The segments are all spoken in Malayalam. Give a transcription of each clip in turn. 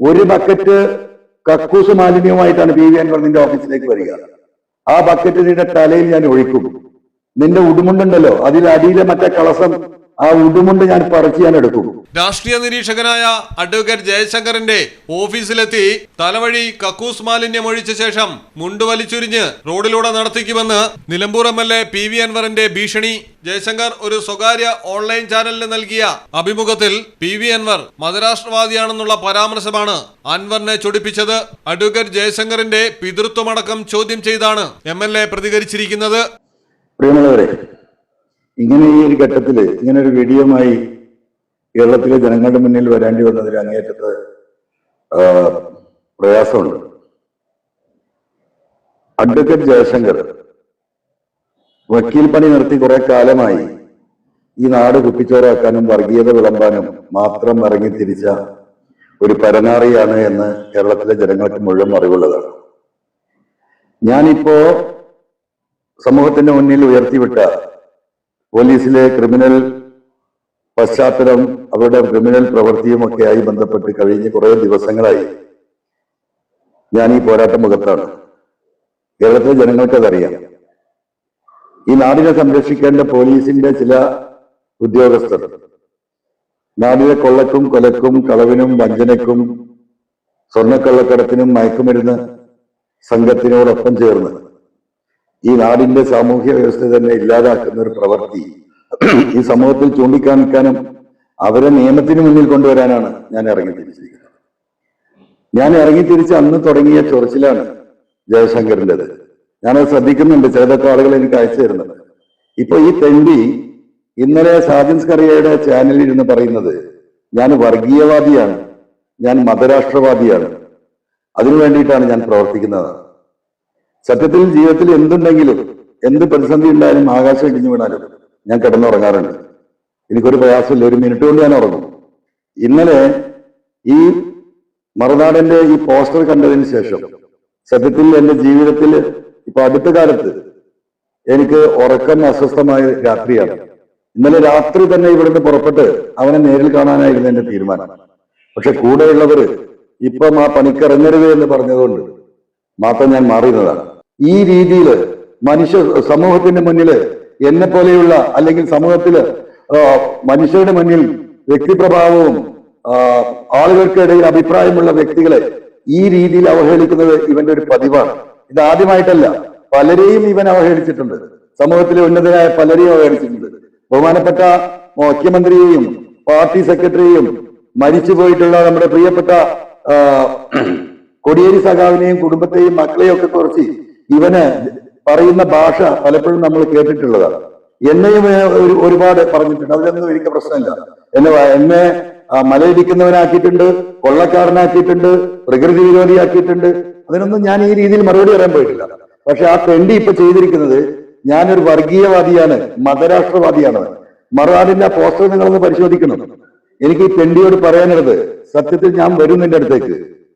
ഒരു ബക്കറ്റ് കക്കൂസ് മാലിന്യവുമായിട്ടാണ് പി വി അൻവർ നിന്റെ ഓഫീസിലേക്ക് വരിക. ആ ബക്കറ്റ് നിന്റെ തലയിൽ ഞാൻ ഒഴിക്കും. നിന്റെ ഉടുമുണ്ടുണ്ടല്ലോ അതിൽ അടിയിലെ മറ്റേ കളസം ആ ഉടുമുണ്ട് ഞാൻ പറിച്ച് ഞാൻ എടുക്കും. രാഷ്ട്രീയ നിരീക്ഷകനായ അഡ്വക്കേറ്റ് ജയശങ്കറിന്റെ ഓഫീസിലെത്തി തലവഴി കക്കൂസ് മാലിന്യം ഒഴിച്ച ശേഷം മുണ്ട് വലിച്ചുരിഞ്ഞ് റോഡിലൂടെ നടത്തിക്കുമെന്ന് Nilambur M L A P V അൻവറിന്റെ ഭീഷണി. ജയശങ്കർ ഒരു സ്വകാര്യ ഓൺലൈൻ ചാനലിന് നൽകിയ അഭിമുഖത്തിൽ പി വി അൻവർ മതരാഷ്ട്രവാദിയാണെന്നുള്ള പരാമർശമാണ് അൻവറിനെ ചൊടിപ്പിച്ചത്. അഡ്വക്കേറ്റ് ജയശങ്കറിന്റെ പിതൃത്വമടക്കം ചോദ്യം ചെയ്താണ് എം എൽ എ പ്രതികരിച്ചിരിക്കുന്നത്. പ്രിയമുള്ളവരെ ഇങ്ങനെ ഈ ഒരു ഘട്ടത്തിൽ ഇങ്ങനെ ഒരു വീഡിയോമായി കേരളത്തിലെ ജനങ്ങളുടെ മുന്നിൽ വരേണ്ടി വന്നതിൽ അങ്ങേറ്റത്ത് പ്രയാസമുണ്ട്. അഡ്വക്കേറ്റ് ജയശങ്കർ വക്കീൽ പണി നിർത്തി കുറെ കാലമായി ഈ നാട് കുപ്പിച്ചോറാക്കാനും വർഗീയത വിളമ്പാനും മാത്രം ഇറങ്ങി തിരിച്ച ഒരു പരനാറിയാണ് എന്ന് കേരളത്തിലെ ജനങ്ങൾക്ക് മുഴുവൻ അറിവുള്ളതാണ്. ഞാനിപ്പോ സമൂഹത്തിന്റെ മുന്നിൽ ഉയർത്തിവിട്ട പോലീസിലെ ക്രിമിനൽ പശ്ചാത്തലം അവരുടെ ക്രിമിനൽ പ്രവൃത്തിയുമൊക്കെയായി ബന്ധപ്പെട്ട് കഴിഞ്ഞ കുറെ ദിവസങ്ങളായി ഞാൻ ഈ പോരാട്ട മുഖത്താണ്. കേരളത്തിലെ ജനങ്ങൾക്കതറിയാം ഈ നാടിനെ സംരക്ഷിക്കേണ്ട പോലീസിന്റെ ചില ഉദ്യോഗസ്ഥർ നാടിലെ കൊള്ളക്കും കൊലക്കും കളവിനും വഞ്ചനക്കും സ്വർണക്കള്ളക്കടത്തിനും മയക്കുമരുന്ന് സംഘത്തിനോടൊപ്പം ചേർന്ന് ഈ നാടിന്റെ സാമൂഹ്യ വ്യവസ്ഥ തന്നെ ഇല്ലാതാക്കുന്ന ഒരു പ്രവൃത്തി. ഈ സമൂഹത്തിൽ ചൂണ്ടിക്കാണിക്കാനും അവരെ നിയമത്തിന് മുന്നിൽ കൊണ്ടുവരാനാണ് ഞാൻ ഇറങ്ങി തിരിച്ചിരിക്കുന്നത്. ഞാൻ ഇറങ്ങി തിരിച്ച് അന്ന് തുടങ്ങിയ ചൊറിച്ചിലാണ് ജയശങ്കറിന്റെത് ഞാനത് ശ്രദ്ധിക്കുന്നുണ്ട് ചിലതൊക്കെ ആളുകൾ എനിക്ക് അയച്ചു തരുന്നുണ്ട്. ഇപ്പൊ ഈ തെണ്ടി ഇന്നലെ സാജൻസ് കറിയയുടെ ചാനലിൽ ഇരുന്ന് പറയുന്നത് ഞാൻ വർഗീയവാദിയാണ് ഞാൻ മതരാഷ്ട്രവാദിയാണ്. അതിനു വേണ്ടിയിട്ടാണ് ഞാൻ പ്രവർത്തിക്കുന്നത്. സത്യത്തിൽ ജീവിതത്തിൽ എന്തുണ്ടെങ്കിലും എന്ത് പ്രതിസന്ധി ഉണ്ടായാലും ആകാശം ഇടിഞ്ഞു വീണാലും ഞാൻ കിടന്നുറങ്ങാറുണ്ട്. എനിക്കൊരു പ്രയാസമില്ല. ഒരു മിനിറ്റ് കൊണ്ട് ഞാൻ ഉറങ്ങും. ഇന്നലെ ഈ മറുനാടന്റെ ഈ പോസ്റ്റർ കണ്ടതിന് ശേഷം സത്യത്തിൽ എന്റെ ജീവിതത്തിൽ ഇപ്പൊ അടുത്ത കാലത്ത് എനിക്ക് ഉറക്കം അസ്വസ്ഥമായ രാത്രിയാണ്. ഇന്നലെ രാത്രി തന്നെ ഇവിടുന്ന് പുറപ്പെട്ട് അവനെ നേരിൽ കാണാനായിരുന്നു എന്റെ തീരുമാനം. പക്ഷെ കൂടെയുള്ളവര് ഇപ്പം ആ പണിക്കിറങ്ങരുത് എന്ന് പറഞ്ഞതുകൊണ്ട് മാത്രം ഞാൻ മാറിയതാണ്. ഈ രീതിയിൽ മനുഷ്യ സമൂഹത്തിന്റെ മുന്നിൽ എന്നെ പോലെയുള്ള അല്ലെങ്കിൽ സമൂഹത്തിൽ മനുഷ്യരുടെ മുന്നിൽ വ്യക്തിപ്രഭാവവും ആളുകൾക്കിടയിൽ അഭിപ്രായമുള്ള വ്യക്തികളെ ഈ രീതിയിൽ അവഹേളിക്കുന്നത് ഇവന്റെ ഒരു പതിവാണ്. ഇത് ആദ്യമായിട്ടല്ല. പലരെയും ഇവൻ അവഹേളിച്ചിട്ടുണ്ട്. സമൂഹത്തിലെ ഉന്നതരായ പലരെയും അവഹേളിച്ചിട്ടുണ്ട്. ബഹുമാനപ്പെട്ട മുഖ്യമന്ത്രിയെയും പാർട്ടി സെക്രട്ടറിയെയും മരിച്ചു പോയിട്ടുള്ള നമ്മുടെ പ്രിയപ്പെട്ട കൊടിയേരി സഖാവിനെയും കുടുംബത്തെയും മക്കളെയും ഒക്കെ കുറച്ച് ഇവന് പറയുന്ന ഭാഷ പലപ്പോഴും നമ്മൾ കേട്ടിട്ടുള്ളതാണ്. എന്നെയും ഒരു- ഒരുപാട് പറഞ്ഞിട്ടുണ്ട്. അതിലൊന്നും എനിക്ക് പ്രശ്നമില്ല. എന്നെ എന്നെ മലയിടിക്കുന്നവനാക്കിയിട്ടുണ്ട് കൊള്ളക്കാരനാക്കിയിട്ടുണ്ട് പ്രകൃതി വിരോധിയാക്കിയിട്ടുണ്ട്. അതിനൊന്നും ഞാൻ ഈ രീതിയിൽ മറുപടി പറയാൻ പോയിട്ടില്ല. പക്ഷെ ആ ട്രെൻഡ് ഇപ്പൊ ചെയ്തിരിക്കുന്നത് ഞാനൊരു വർഗീയവാദിയാണ് മതരാഷ്ട്രവാദിയാണ്. മറുനാടിന്റെ ആ പോസ്റ്റർ നിങ്ങളൊന്ന് പരിശോധിക്കണം. എനിക്ക് ഈ പെണ്ടിയോട് പറയാനുള്ളത് സത്യത്തിൽ ഞാൻ വരുന്നതിന്റെ അടുത്തേക്ക്.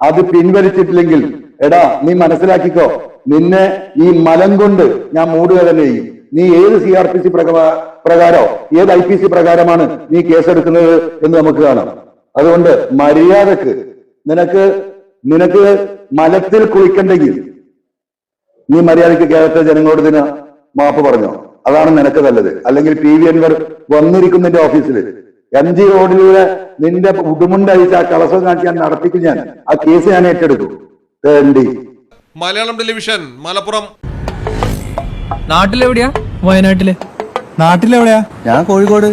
അത് പിൻവലിച്ചിട്ടില്ലെങ്കിൽ എടാ നീ മനസ്സിലാക്കിക്കോ നിന്നെ ഈ മലം കൊണ്ട് ഞാൻ മൂടുക തന്നെ ചെയ്യും. നീ ഏത് സി ആർ പി സി പ്രകാരോ ഏത് ഐ പി സി പ്രകാരമാണ് നീ കേസെടുക്കുന്നത് എന്ന് നമുക്ക് കാണാം. അതുകൊണ്ട് മര്യാദയ്ക്ക് നിനക്ക് നിനക്ക് മലത്തിൽ കുളിക്കണ്ടെങ്കിൽ നീ മര്യാദയ്ക്ക് കേരളത്തിലെ ജനങ്ങളോട് ഇതിന് മാപ്പ് പറഞ്ഞോ. അതാണ് നിനക്ക് നല്ലത്. അല്ലെങ്കിൽ പി വി അൻവർ വന്നിരിക്കുന്നതിന്റെ ഓഫീസിൽ എം ജി റോഡിലൂടെ നിന്റെ ഉടുമുണ്ടഴിച്ച് ആ കളസം കാണിച്ച് ഞാൻ നടത്തിക്കും ഞാൻ. ആ കേസ് ഞാൻ ഏറ്റെടുക്കും. തേണ്ടി മലയാളം ടെലിവിഷൻ മലപ്പുറം. നാട്ടിലെവിടെയാ? വയനാട്ടിൽ. നാട്ടിലെവിടെയാ? ഞാൻ കോഴിക്കോട്.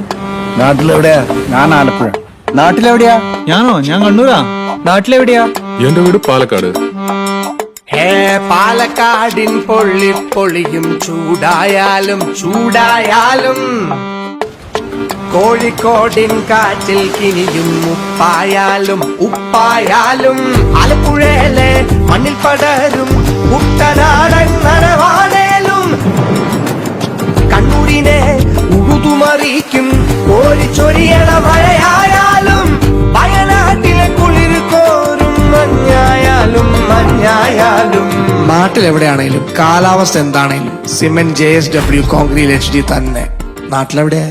നാട്ടിലെവിടെയാ? ഞാൻ ആലപ്പുഴ. നാട്ടിലെവിടെയാ? ഞാനോ? ഞാൻ കണ്ണൂരാ. നാട്ടിലെവിടെയാ? എന്റെ വീട് പാലക്കാട്. ഹേ പാലക്കാടിൻ പൊള്ളി പൊളിയും ചൂടായാലും ചൂടായാലും. കോഴിക്കോടിൻ കാറ്റിൽ കിനിയും ഉപ്പായാലും ഉപ്പായാലും ആലപ്പുഴയിലെ മണ്ണിൽ പടരും കുട്ടനാടൻ നരവാനേലും കണ്ണൂരിനെ ഉഴുതുമറിയിക്കും കോരിച്ചൊരിയണ മഴയായാലും വയനാട്ടിലെ കുളിർ കോരും മഞ്ഞായാലും മഞ്ഞായാലും. നാട്ടിലെവിടെയാണേലും കാലാവസ്ഥ എന്താണേലും cement J S W concrete H D തന്നെ. നാട്ടിലെവിടെയാ?